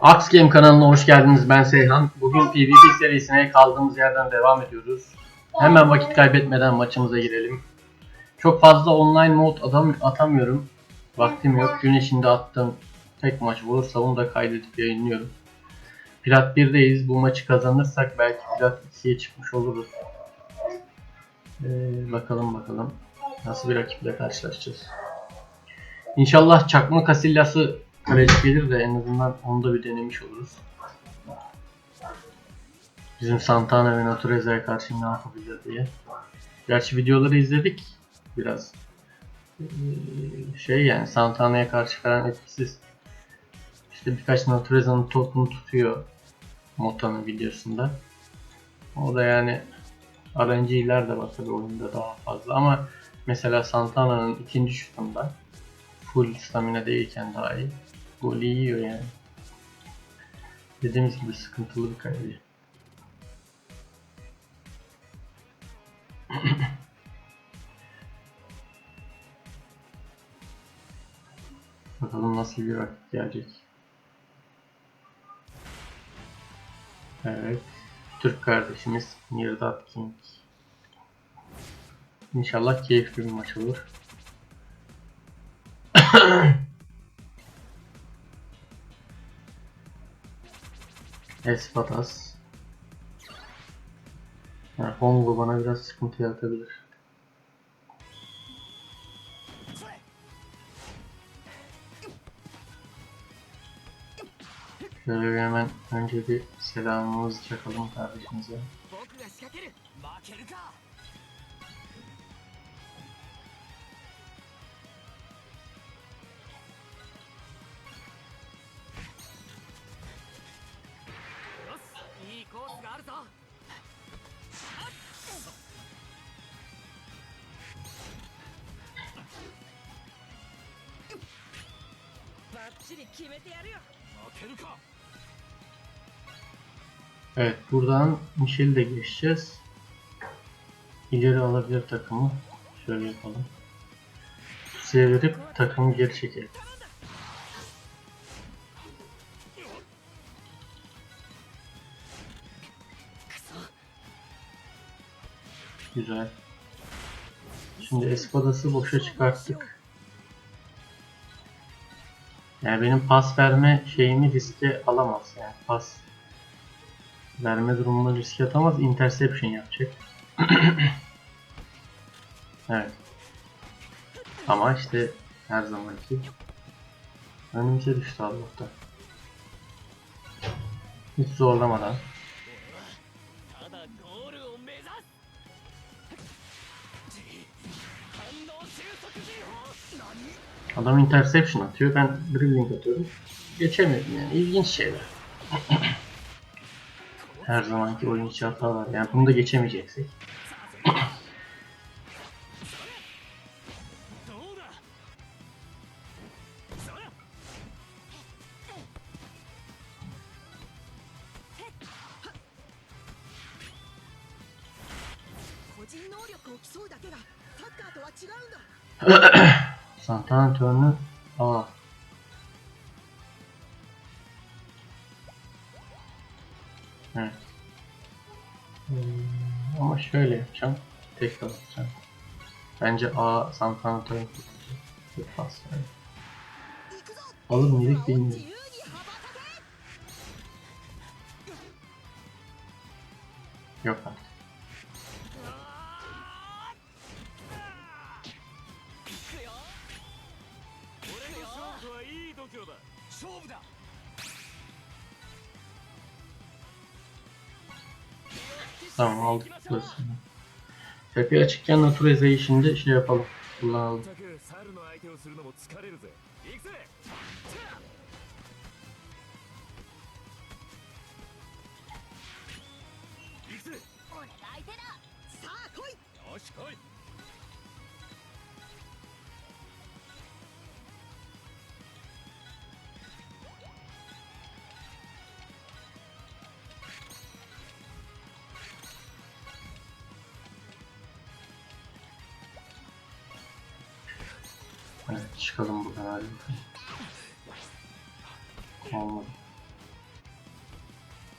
Ax Game kanalına hoş geldiniz. Ben Seyhan. Bugün PvP serisine kaldığımız yerden devam ediyoruz. Hemen vakit kaybetmeden maçımıza girelim. Çok fazla online mod adam atamıyorum. Vaktim yok. Gün içinde attığım tek maç olursa bunu da kaydedip yayınlıyorum. Plat 1'deyiz. Bu maçı kazanırsak belki Plat 2'ye çıkmış oluruz. Ee, bakalım bakalım. Nasıl bir rakiple karşılaşacağız. İnşallah çakma Casillas'ı kaleci gelir de en azından onu da bir denemiş oluruz. Bizim Santana ve Natureza'ya karşı ne yapabilir diye. Gerçi videoları izledik biraz. Ee, Şey yani Santana'ya karşı falan etkisiz. İşte birkaç Natureza'nın topunu tutuyor Mota'nın videosunda. O da yani RNG'ler de var tabii oyunda daha fazla ama mesela Santana'nın ikinci şutunda full stamina değilken daha iyi. Golü yiyor yani. Dediğimiz gibi sıkıntılı bir kaleci. Bakalım nasıl bir rakip gelecek. Evet. Türk kardeşimiz Mirdad King. İnşallah keyifli bir maç olur. Espadas. Yani Hongo bana biraz sıkıntı yaratabilir. Şöyle hemen önce bir selamımızı çakalım kardeşimize. スがあるぞバッチリ決めてやるよ負けるか Evet buradan Michel'i de geçeceğiz. İleri alabilir takımı. Şöyle yapalım. Çevirip takımı geri çekelim. Güzel. Şimdi Espadas'ı boşa çıkarttık. Yani benim pas verme şeyimi riske alamaz. Yani pas verme durumunu riske atamaz. Interception yapacak. evet. Ama işte her zamanki önümüze düştü Allah'tan. Hiç zorlamadan. Adam interception atıyor. Ben dribbling atıyorum. Geçemedim yani. İlginç şeyler. Her zamanki oyun içi hatalar. Yani bunu da geçemeyeceksek. Santana turnu A. Hmm, ama şöyle yapacağım. Tekrar atacağım. Bence A Santana turnu tutacak. Çok fazla. Oğlum yedik bilmiyorum. 勝負だ Tamam aldık pozisyonu. Tepe açıkken Natureza'yı şimdi şey yapalım. Kullanalım. çıkalım buradan abi. Olmadı.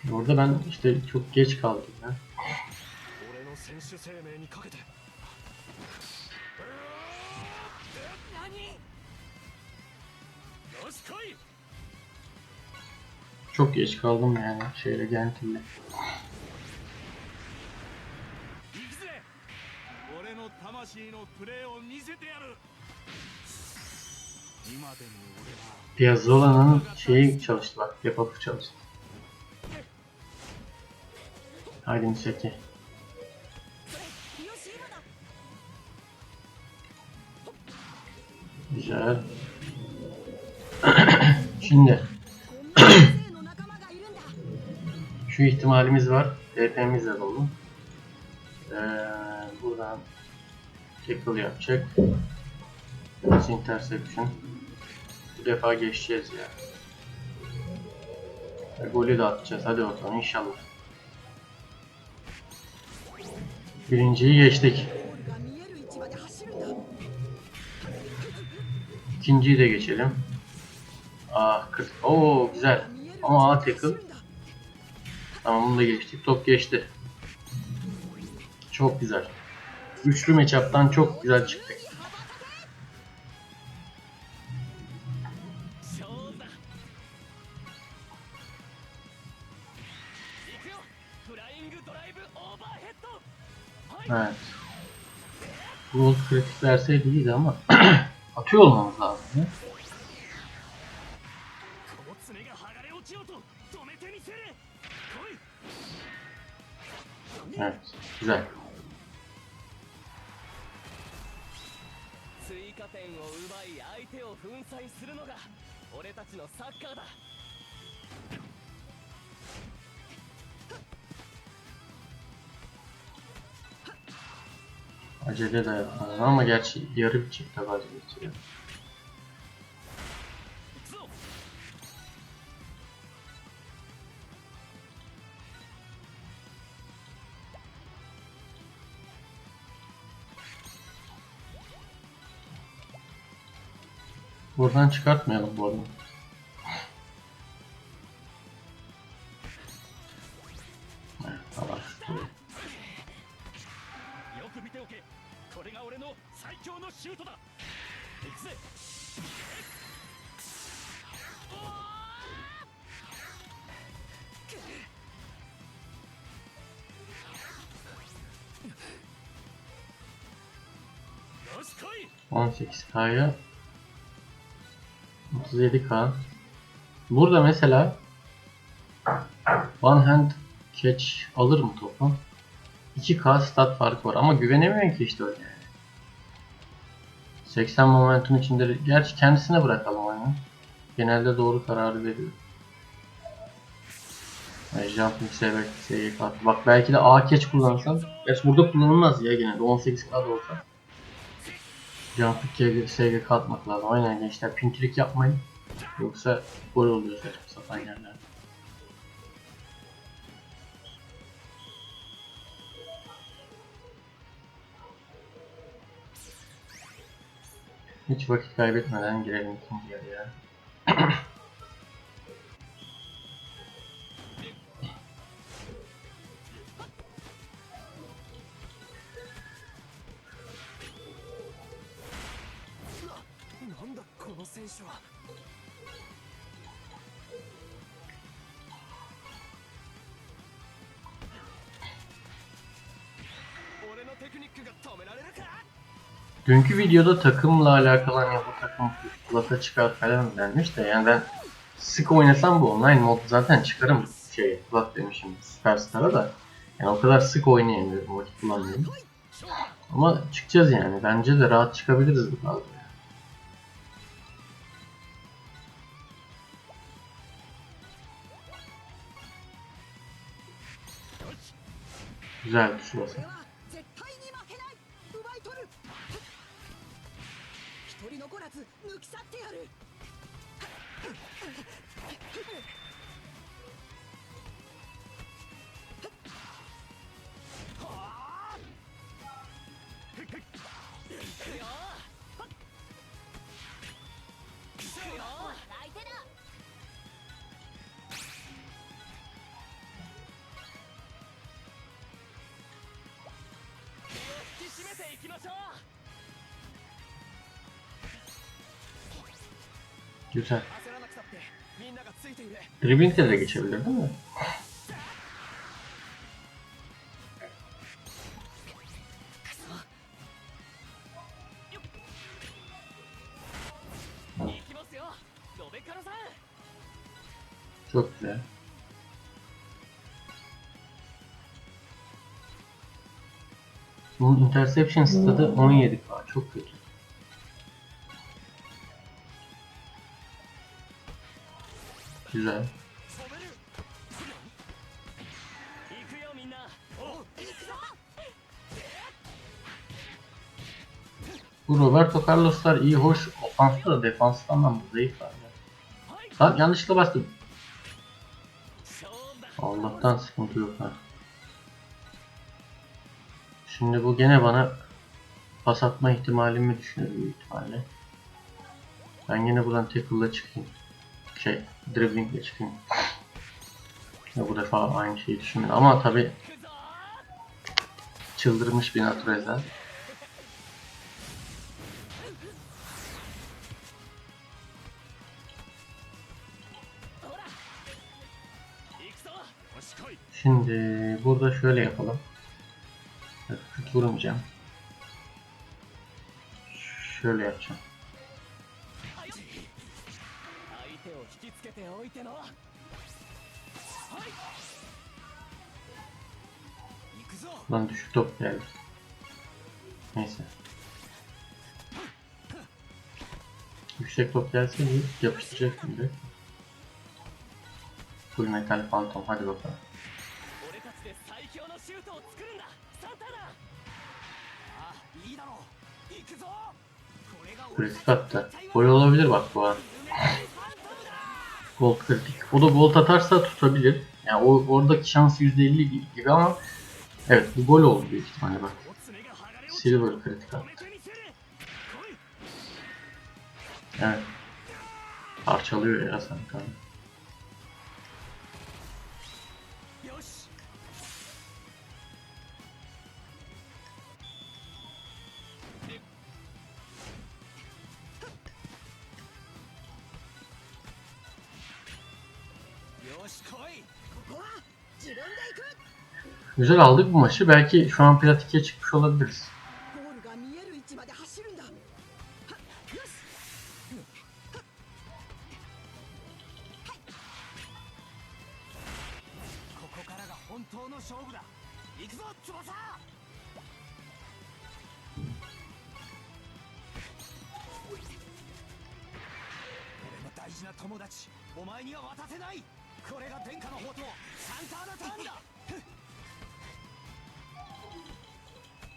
E, orada ben işte çok geç kaldım ya. Çok geç kaldım yani şeyle Gent'imle. Ya Zola'nın şeyi çalıştılar. Yapabı çalıştı. Haydi Misaki. Güzel. Şimdi. Şu ihtimalimiz var. DP'miz de dolu. Ee, buradan tackle yapacak. Interception. Bu defa geçeceğiz ya. Ve golü de atacağız. Hadi bakalım inşallah. Birinciyi geçtik. İkinciyi de geçelim. Ah 40. Oo güzel. Ama A tackle. Tamam bunu da geçtik. Top geçti. Çok güzel. Üçlü matchup'tan çok güzel çıktık. Evet. Gold kritik verseydi iyiydi ama atıyor olmamız lazım ya. この爪が剥がれ落ちようと止めてみせる来い Evet. Güzel. Acele de yapmadan ama gerçi yarı biçimde bazen bitiriyor. Buradan çıkartmayalım bu adamı. 18K'ya 37K. Burada mesela One Hand Catch alır mı topu? 2K stat farkı var ama güvenemiyorum ki işte öyle. 80 momentum içinde gerçi kendisine bırakalım oyunu. Genelde doğru kararı veriyor. Yani jumping SB, SG kartı. Bak belki de A catch kullansam. Gerçi burada kullanılmaz ya genelde 18K da olsa. Jumping SG, SG katmak lazım. Aynen gençler pinkilik yapmayın. Yoksa gol oluyor saçma sapan yerlerde. Hiç vakit kaybetmeden girelim ikinci yarıya. Dünkü videoda takımla alakalı hani bu takım plata çıkar falan denmiş de yani ben sık oynasam bu online mod zaten çıkarım şey plat demişim Superstar'a da yani o kadar sık oynayamıyorum vakit bulamıyorum. Ama çıkacağız yani bence de rahat çıkabiliriz bu kadroya. Güzel tuş basın. Güzel. Dribbing'de de geçebilir değil mi? Çok güzel. Bunun interception stadı 17 falan çok kötü. Güzel. Bu Roberto Carlos'lar iyi hoş ofansta da defansta anlamda zayıflar. Ya. Lan yanlışlıkla bastım. Allah'tan sıkıntı yok ha. Şimdi bu gene bana pas atma ihtimalimi düşünüyor büyük ihtimalle. Ben yine buradan tackle'la çıkayım şey driblingle çıkayım. Ya bu defa aynı şeyi düşünmedim ama tabi çıldırmış bir Natureza. Şimdi burada şöyle yapalım. Küt vurmayacağım. Şöyle yapacağım. を引きつけておいてのはい行くぞ Lan düşük top geldi. Neyse. Yüksek top gelse iyi. Yapıştıracaktım direkt. Full metal phantom hadi bakalım. 俺たちで最強のシュートを作るんだサンタナああいいだろう行くぞこれが俺 Kritik attı. Gol olabilir bak bu an. Volt kritik. O da volt atarsa tutabilir. Yani oradaki şans %50 gibi ama evet bu gol oldu büyük ihtimalle bak. Silver kritik attı. Evet. Parçalıyor ya sen kanka. Güzel aldık bu maçı. Belki şu an plat 2'ye çıkmış olabiliriz.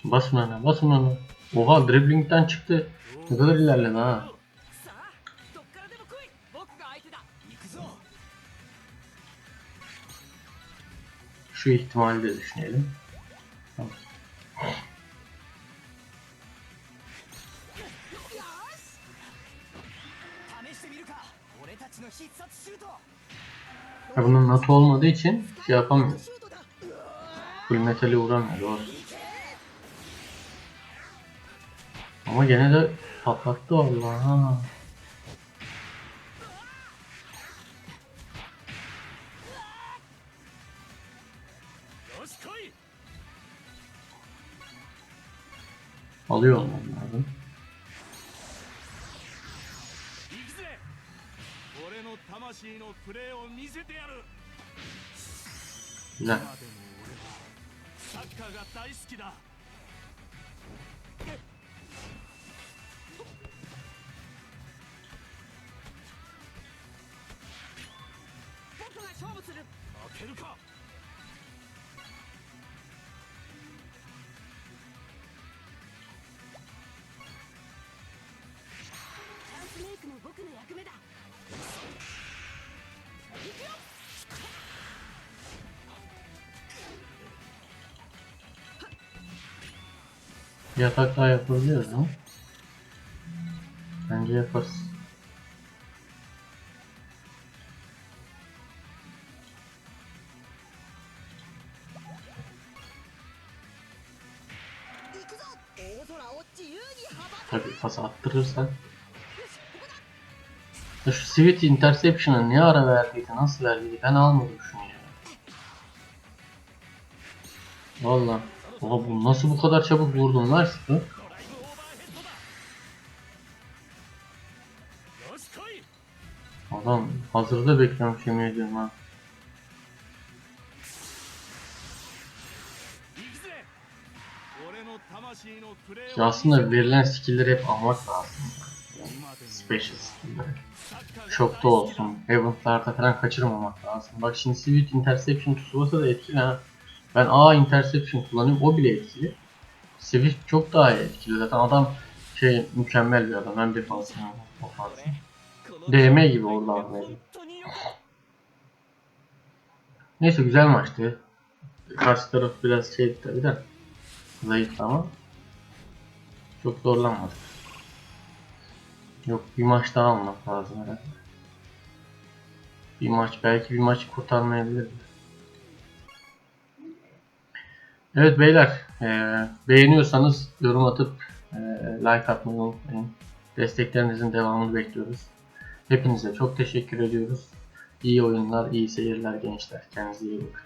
Basın ana basın ana. Oha driblingden çıktı. Ne kadar ilerledi ha. Şu ihtimali de düşünelim. Tamam. Ya bunun NATO olmadığı için şey yapamıyor. Full metale uğramıyor doğru. Ama gene de patlattı vallahi. Alıyor olmam lazım. Güzel. けるかチャンスメイクも僕の役目だ Bir atak daha yapabiliyoruz mu? Bence yaparız.行くぞ大空を自由に羽ばた Tabi pas attırırsan. Ya şu Sweet Interception'a ne ara verdiydi, nasıl verdiydi ben almadım şunu ya. Valla. Oha bu nasıl bu kadar çabuk vurdun lan şunu? Adam hazırda bekliyorum yemin ediyorum ha. Ki aslında verilen skill'leri hep almak lazım. Yani special skill'leri. Şokta olsun, Heavens'larda falan kaçırmamak lazım. Bak şimdi Sweet Interception Tsubasa da etkili ha. Ben A Interception kullanıyorum, o bile etkili. Swift çok daha iyi etkili zaten adam şey mükemmel bir adam hem defansı hem ofansı. DM gibi oradan böyle. Neyse güzel maçtı. Karşı taraf biraz şeydi tabi de zayıftı ama çok zorlanmadık. Yok bir maç daha almak lazım herhalde. Bir maç belki bir maç kurtarmayabilir. Evet beyler eee, beğeniyorsanız yorum atıp eee, like atmayı unutmayın. Desteklerinizin devamını bekliyoruz. Hepinize çok teşekkür ediyoruz. İyi oyunlar, iyi seyirler gençler. Kendinize iyi bakın.